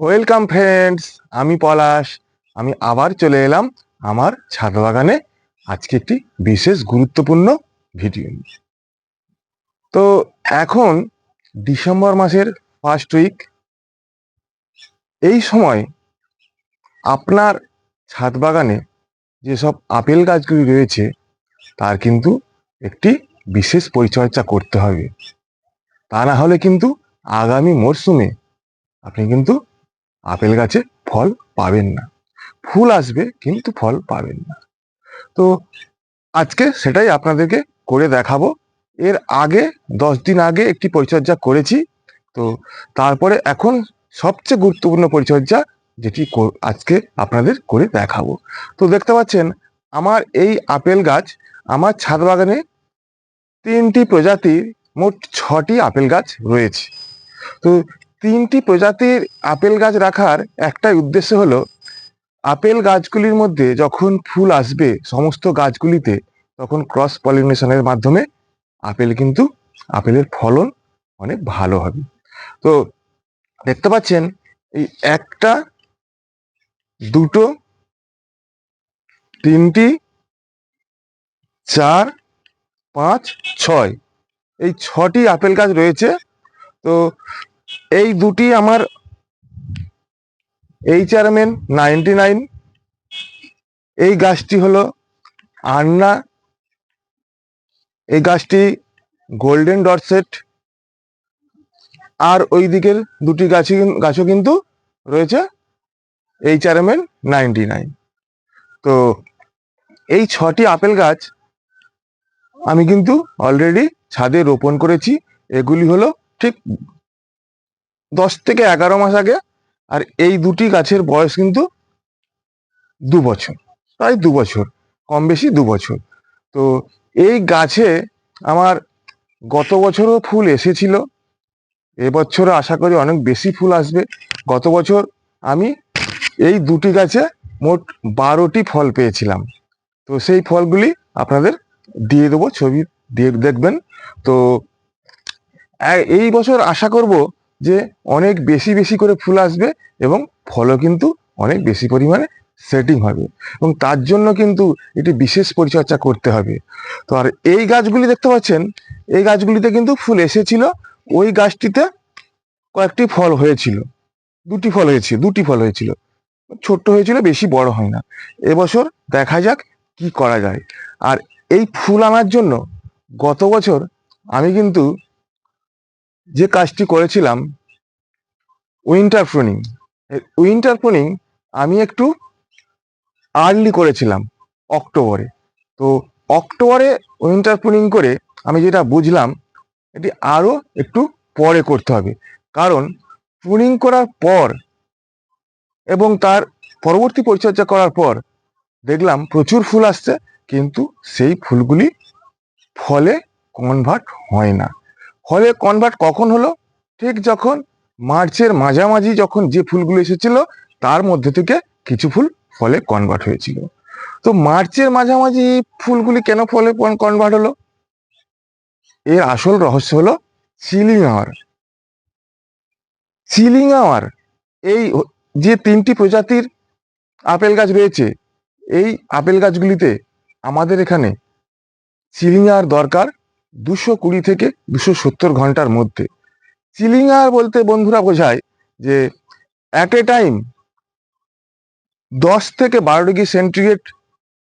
Welcome friends আমি পলাশ। আমি আবার চলে এলাম আমার ছাদ বাগানে আজকে একটি বিশেষ গুরুত্বপূর্ণ ভিডিও তো এখন ডিসেম্বর মাসের ফার্স্ট উইক এই সময় আপনার ছাদ বাগানে যেসব আপেল গাছগুলি রয়েছে, তার কিন্তু একটি বিশেষ পরিচর্যা করতে হবে। তা না হলে কিন্তু আগামী মরশুমে আপনি কিন্তু আপেল গাছে ফল পাবেন না। ফুল আসবে কিন্তু ফল পাবেন না। তো আজকে সেটাই আপনাদেরকে করে দেখাবো। এর আগে, দশ দিন আগে একটি পরিচর্যা করেছি। তো তারপরে এখন সবচেয়ে গুরুত্বপূর্ণ পরিচর্যা যেটি আজকে আপনাদের করে দেখাবো। তো দেখতে পাচ্ছেন, আমার এই আপেল গাছ, আমার ছাদ বাগানে তিনটি প্রজাতির মোট ছটি আপেল গাছ রয়েছে। তো তিনটি প্রজাতির আপেল গাছ রাখার একটাই উদ্দেশ্য হলো, আপেল গাছগুলির মধ্যে যখন ফুল আসবে সমস্ত গাছগুলিতে, তখন ক্রস পলিনেশনের মাধ্যমে আপেল কিন্তু আপেলের ফলন অনেক ভালো হবে। তো দেখতে পাচ্ছেন, এই একটা, দুটো, তিনটি, চার, পাঁচ, ছয়, এই ছটি আপেল গাছ রয়েছে। তো এই দুটি আমার এইচ এম নাইনটি নাইন এই গাছটি হলো আন্না, এই গাছটি গোল্ডেন ডটসেট আর ওই দিকের দুটি গাছই গাছও কিন্তু রয়েছে এইচ এম নাইনটি নাইন তো এই ছটি আপেল গাছ আমি কিন্তু অলরেডি ছাদে রোপণ করেছি, এগুলি হলো ঠিক দশ থেকে এগারো মাস আগে, আর এই দুটি গাছের বয়স কিন্তু দু বছর, প্রায় দু বছর, কম বেশি দু বছর। তো এই গাছে আমার গত বছরও ফুল এসেছিল, এবছরও আশা করি অনেক বেশি ফুল আসবে। গত বছর আমি এই দুটি গাছে মোট বারোটি ফল পেয়েছিলাম। তো সেই ফলগুলি আপনাদের দিয়ে দেবো, ছবি দিয়ে দেখবেন। তো এই বছর আশা করব যে অনেক বেশি বেশি করে ফুল আসবে এবং ফলও কিন্তু অনেক বেশি পরিমাণে সেটিং হবে এবং তার জন্য কিন্তু এটি বিশেষ পরিচর্যা করতে হবে। তো আর এই গাছগুলি দেখতে পাচ্ছেন, এই গাছগুলিতে কিন্তু ফুল এসেছিল, ওই গাছটিতে কয়েকটি ফল হয়েছিল, দুটি ফল হয়েছিল দুটি ফল হয়েছিল, ছোট্ট হয়েছিল, বেশি বড় হয় না। এবছর দেখা যাক কি করা যায়। আর এই ফুল আনার জন্য গত বছর আমি কিন্তু যে কাজটি করেছিলাম উইন্টার প্রুনিং উইন্টার প্রুনিং আমি একটু আর্লি করেছিলাম অক্টোবরে। তো অক্টোবরে উইন্টার প্রুনিং করে আমি যেটা বুঝলাম, এটি আরও একটু পরে করতে হবে। কারণ প্রুনিং করার পর এবং তার পরবর্তী পরিচর্যা করার পর দেখলাম প্রচুর ফুল আসছে, কিন্তু সেই ফুলগুলি ফলে কনভার্ট হয় না। ফলে কনভার্ট কখন হলো? ঠিক যখন মার্চের মাঝামাঝি যখন যে ফুলগুলো এসেছিল, তার মধ্যে থেকে কিছু ফুল ফলে কনভার্ট হয়েছিল। তো মার্চের মাঝামাঝি ফুলগুলি কেন ফলে কনভার্ট হলো? এর আসল রহস্য হলো চিলিং আওয়ার চিলিং আওয়ার এই যে তিনটি প্রজাতির আপেল গাছ রয়েছে, এই আপেল গাছগুলিতে আমাদের এখানে চিলিং আওয়ার দরকার দুশো কুড়ি থেকে দুশো সত্তর ঘণ্টার মধ্যে। চিলিং বলতে বন্ধুরা বোঝায় যে অ্যাট এ টাইম দশ থেকে বারো ডিগ্রি সেন্টিগ্রেড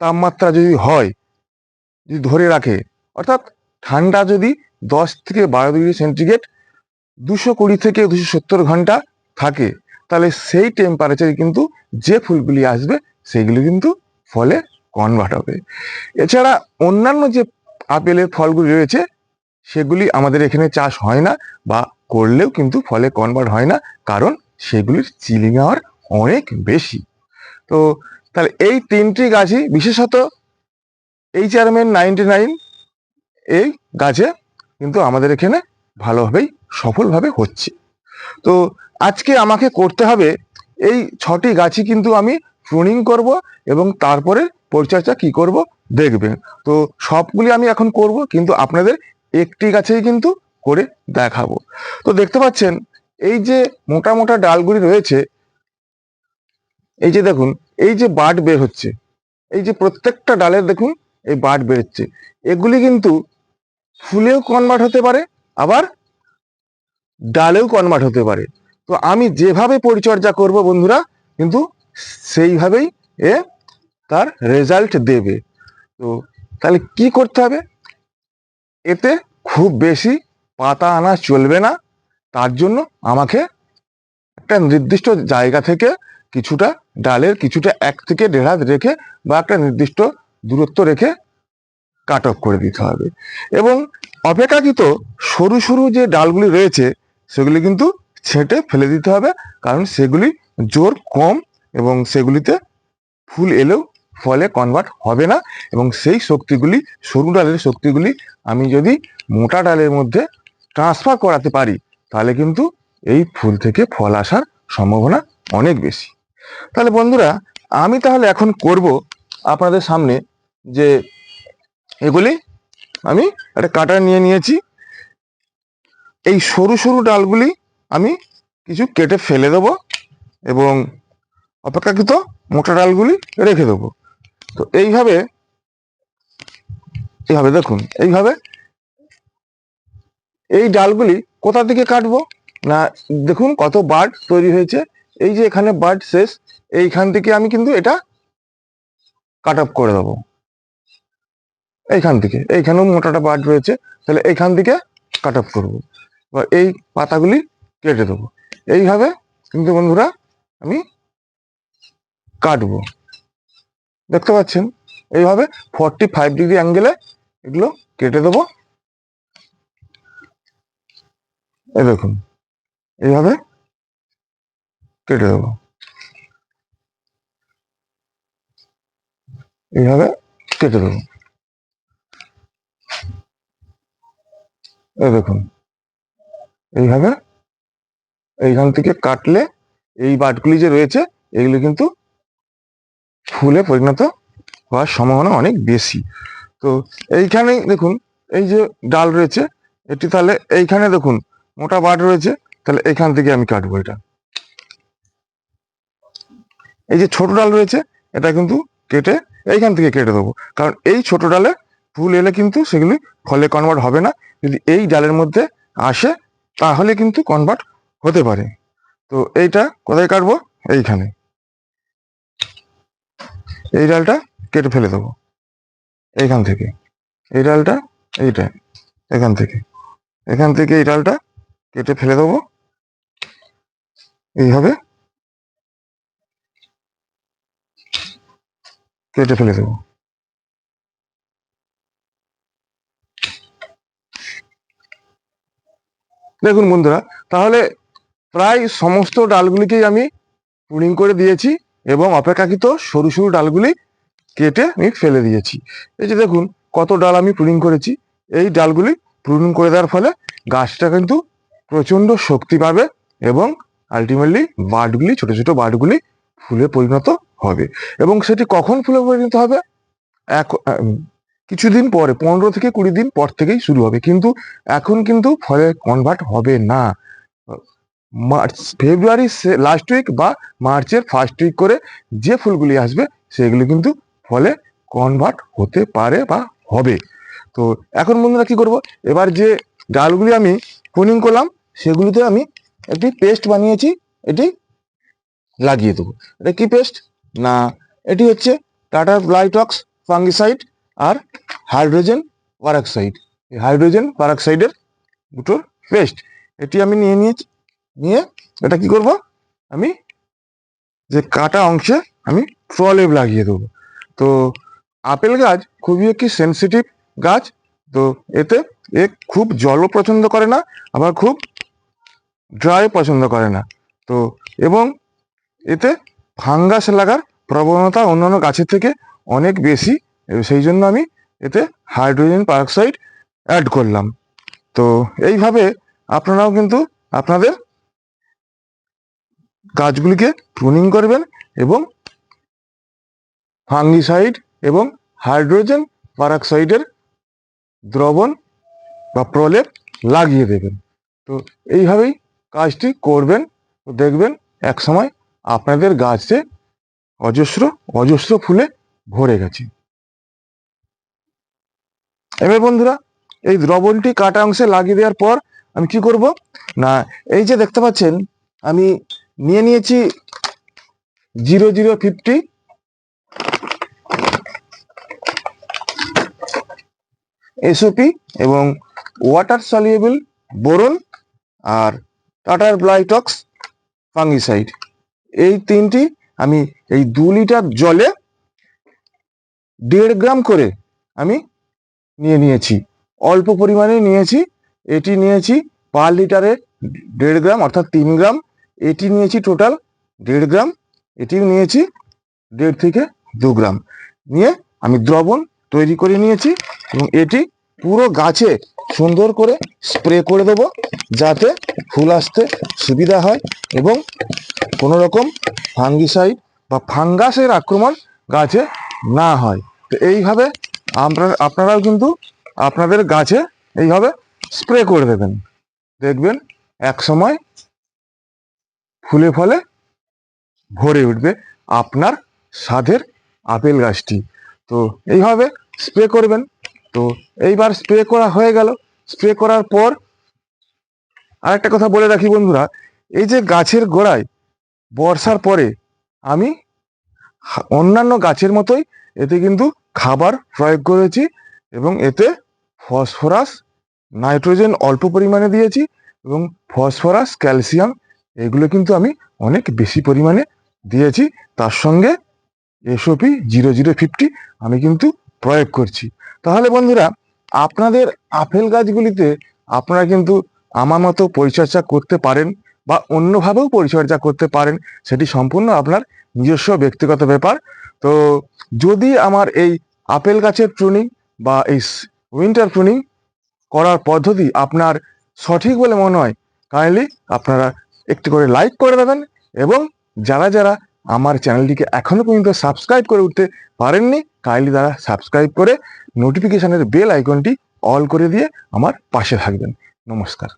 তাপমাত্রা যদি হয়, যদি ধরে রাখে, অর্থাৎ ঠান্ডা যদি দশ থেকে বারো ডিগ্রি সেন্টিগ্রেড দুশো কুড়ি থেকে দুশো সত্তর ঘণ্টা থাকে, তাহলে সেই টেম্পারেচারে কিন্তু যে ফুলগুলি আসবে সেইগুলি কিন্তু ফলে কনভার্ট হবে। এছাড়া অন্যান্য যে আপেলের ফলগুলি রয়েছে, সেগুলি আমাদের এখানে চাষ হয় না বা করলেও কিন্তু ফলে কনভার্ট হয় না, কারণ সেগুলির চিলিং আওয়ার অনেক বেশি। তো তাহলে এই তিনটি গাছই বিশেষত এই চেয়ারম্যান নাইনটি নাইন এই গাছে কিন্তু আমাদের এখানে ভালোভাবেই সফলভাবে হচ্ছে। তো আজকে আমাকে করতে হবে এই ছটি গাছই কিন্তু আমি প্রুনিং করব এবং তারপরে পরিচর্যা কি করব দেখবেন তো সবগুলি আমি এখন করব, কিন্তু আপনাদের একটি গাছেই কিন্তু করে দেখাবো। তো দেখতে পাচ্ছেন, এই যে মোটা মোটা ডালগুলি রয়েছে, এই যে দেখুন, এই যে বাট বের হচ্ছে, এই যে প্রত্যেকটা ডালের দেখুন, এই বাট বেরোচ্ছে এগুলি কিন্তু ফুলেও কনভার্ট হতে পারে, আবার ডালেও কনভার্ট হতে পারে। তো আমি যেভাবে পরিচর্যা করব বন্ধুরা, কিন্তু সেইভাবেই এ তার রেজাল্ট দেবে। তো তাহলে কি করতে হবে? এতে খুব বেশি পাতা আনা চলবে না। তার জন্য আমাকে একটা নির্দিষ্ট জায়গা থেকে কিছুটা ডালের কিছুটা এক থেকে দেড় হাত রেখে বা একটা নির্দিষ্ট দূরত্ব রেখে কাট অফ করে দিতে হবে। এবং অপেক্ষাকৃত সরু সরু যে ডালগুলি রয়েছে, সেগুলি কিন্তু ছেঁটে ফেলে দিতে হবে। কারণ সেগুলি জোর কম এবং সেগুলিতে ফুল এলেও ফলে কনভার্ট হবে না এবং সেই শক্তিগুলি, সরু ডালের শক্তিগুলি আমি যদি মোটা ডালের মধ্যে ট্রান্সফার করাতে পারি, তাহলে কিন্তু এই ফুল থেকে ফল আসার সম্ভাবনা অনেক বেশি। তাহলে বন্ধুরা, আমি তাহলে এখন করব আপনাদের সামনে যে এগুলি আমি একটা কাটার নিয়ে নিয়েছি। এই সরু সরু ডালগুলি আমি কিছু কেটে ফেলে দেবো এবং অপেক্ষাকৃত মোটা ডালগুলি রেখে দেবো। তো এইভাবে এইভাবে দেখুন, এইভাবে এই ডালগুলি কোথা থেকে কাটবো? না, দেখুন কত বার্ড তৈরি হয়েছে। এই যে এখানে বার্ড শেষ, এইখান থেকে আমি কিন্তু এটা কাট অফ করে দেবো। এইখান থেকে, এইখানেও মোটাটা বার্ড রয়েছে, তাহলে এইখান থেকে কাট অফ করব। বা এই পাতাগুলি কেটে দেবো। এইভাবে কিন্তু বন্ধুরা আমি কাটবো। দেখতে পাচ্ছেন? এইভাবে ফর্টি ফাইভ ডিগ্রি অ্যাঙ্গেলে এগুলো কেটে দেবো। এই দেখুন, এইভাবে কেটে দেবো। এইভাবে কেটে দেবো। এই দেখুন, এইভাবে এইখান থেকে কাটলে এই বাটগুলি যে রয়েছে, এগুলো কিন্তু ফুলে পরিণত হওয়ার সম্ভাবনা অনেক বেশি। তো এইখানে দেখুন, এই যে ডাল রয়েছে, এটি তাহলে এইখানে দেখুন, মোটা বাট রয়েছে, তাহলে এখান থেকে আমি কাটবো এটা। এই যে ছোট ডাল রয়েছে, এটা কিন্তু কেটে এইখান থেকে কেটে দেবো। কারণ এই ছোট ডালে ফুল এলে কিন্তু সেগুলি ফলে কনভার্ট হবে না। যদি এই ডালের মধ্যে আসে, তাহলে কিন্তু কনভার্ট হতে পারে। তো এইটা কোথায় কাটবো? এইখানে। এই ডালটা কেটে ফেলে দেবো। এইখান থেকে। এই ডালটা এইটা। এখান থেকে। এখান থেকে এই ডালটা কেটে ফেলে দেবো। এইভাবে কেটে ফেলে দেবো। দেখুন বন্ধুরা, তাহলে প্রায় সমস্ত ডালগুলিকেই আমি পুডিং করে দিয়েছি। এবং অপেক্ষাকৃত সরু সরু ডালগুলি কেটে আমি ফেলে দিয়েছি। এই যে দেখুন, কত ডাল আমি পুডিং করেছি। এই ডালগুলি পুডিং করে দেওয়ার ফলে গাছটা কিন্তু প্রচণ্ড শক্তি পাবে এবং আলটিমেটলি বার্ডগুলি ছোট ছোট বার্ডগুলি ফুলে পরিণত হবে। এবং সেটি কখন ফুলে পরিণত হবে? এক কিছুদিন পরে, পনেরো থেকে কুড়ি দিন পর থেকেই শুরু হবে। কিন্তু এখন কিন্তু ফলে কনভার্ট হবে না। মার্চ, ফেব্রুয়ারি লাস্ট উইক বা মার্চের ফার্স্ট উইক করে যে ফুলগুলি আসবে, সেগুলি কিন্তু ফলে কনভার্ট হতে পারে বা হবে। তো এখন বন্ধুরা কি করব? এবার যে ডালগুলি আমি পুনিং করলাম, সেগুলিতে আমি একটি পেস্ট বানিয়েছি, এটি লাগিয়ে দেবো। এটা কি পেস্ট না, এটি হচ্ছে টাটা ব্লাইটক্স ফাঙ্গিসাইড আর হাইড্রোজেন পারাক্সাইড। হাইড্রোজেন পারাক্সাইডের দুটোর পেস্ট এটি আমি নিয়ে নিয়েছি নিয়ে এটা কি করব? আমি যে কাটা অংশে আমি প্রলেপ লাগিয়ে দেবো। তো আপেল গাছ খুবই একটি সেনসিটিভ গাছ, তো এতে এ খুব জলও পছন্দ করে না, আবার খুব ড্রাই পছন্দ করে না। তো এবং এতে ফাঙ্গাস লাগার প্রবণতা অন্যান্য গাছের থেকে অনেক বেশি, সেই জন্য আমি এতে হাইড্রোজেন পারক্সাইড অ্যাড করলাম। তো এইভাবে আপনারাও কিন্তু আপনাদের গাছগুলিকে প্রুনিং করবেন এবং ফাঙ্গিসাইড এবং হাইড্রোজেন পারক্সাইডের দ্রবণ বা প্রলেপ লাগিয়ে দেবেন। তো এইভাবেই কাজটি করবেন। তো দেখবেন এক সময় আপনাদের গাছে অজস্র অজস্র ফুলে ভরে গেছে। এবার বন্ধুরা, এই দ্রবণটি কাটা অংশে লাগিয়ে দেওয়ার পর আমি কি করব? না, এই যে দেখতে পাচ্ছেন, আমি নিয়ে নিয়েছি জিরো জিরো ফিফটি। এসওপি এবং ওয়াটার সলিউবল বোরন আর টাটার ব্লাইটক্স ফাঙ্গিসাইড এই তিনটি আমি এই দু লিটার জলে দেড় গ্রাম করে আমি নিয়ে নিয়েছি। অল্প পরিমাণে নিয়েছি। এটি নিয়েছি পার লিটারে দেড় গ্রাম অর্থাৎ তিন গ্রাম। এটি নিয়েছি টোটাল দেড় গ্রাম, এটিও নিয়েছি দেড় থেকে দু গ্রাম। নিয়ে আমি দ্রবণ তৈরি করে নিয়েছি এবং এটি পুরো গাছে সুন্দর করে স্প্রে করে দেবো যাতে ফুল আসতে সুবিধা হয় এবং কোনো রকম ফাঙ্গিসাইড বা ফাঙ্গাসের আক্রমণ গাছে না হয়। তো এইভাবে আমরা, আপনারাও কিন্তু আপনাদের গাছে এইভাবে স্প্রে করে দেবেন। দেখবেন এক সময় ফুলে ফলে ভরে উঠবে আপনার স্বাদের আপেল গাছটি। তো এইভাবে স্প্রে করবেন। তো এইবার স্প্রে করা হয়ে গেল। স্প্রে করার পর আরেকটা কথা বলে রাখি বন্ধুরা, এই যে গাছের গোড়ায় বর্ষার পরে আমি অন্যান্য গাছের মতোই এতে কিন্তু খাবার প্রয়োগ করেছি এবং এতে ফসফরাস, নাইট্রোজেন অল্প পরিমাণে দিয়েছি এবং ফসফরাস, ক্যালসিয়াম এগুলো কিন্তু আমি অনেক বেশি পরিমাণে দিয়েছি। তার সঙ্গে এসওপি জিরো জিরো ফিফটি আমি কিন্তু প্রয়োগ করছি। তাহলে বন্ধুরা, আপনাদের আপেল গাছগুলিতে আপনারা কিন্তু আমার মতো পরিচর্যা করতে পারেন বা অন্যভাবেও পরিচর্যা করতে পারেন, সেটি সম্পূর্ণ আপনার নিজস্ব ব্যক্তিগত ব্যাপার। তো যদি আমার এই আপেল গাছের ট্রুনিং বা এই উইন্টার ট্রুনিং করার পদ্ধতি আপনার সঠিক বলে মনে হয় কাইন্ডলি আপনারা একটু করে লাইক করে দেবেন এবং যারা যারা আমার চ্যানেলটিকে এখনও পর্যন্ত সাবস্ক্রাইব করে উঠতে পারেননি কাইন্ডলি তারা সাবস্ক্রাইব করে নোটিফিকেশানের বেল আইকনটি অল করে দিয়ে আমার পাশে থাকবেন। নমস্কার।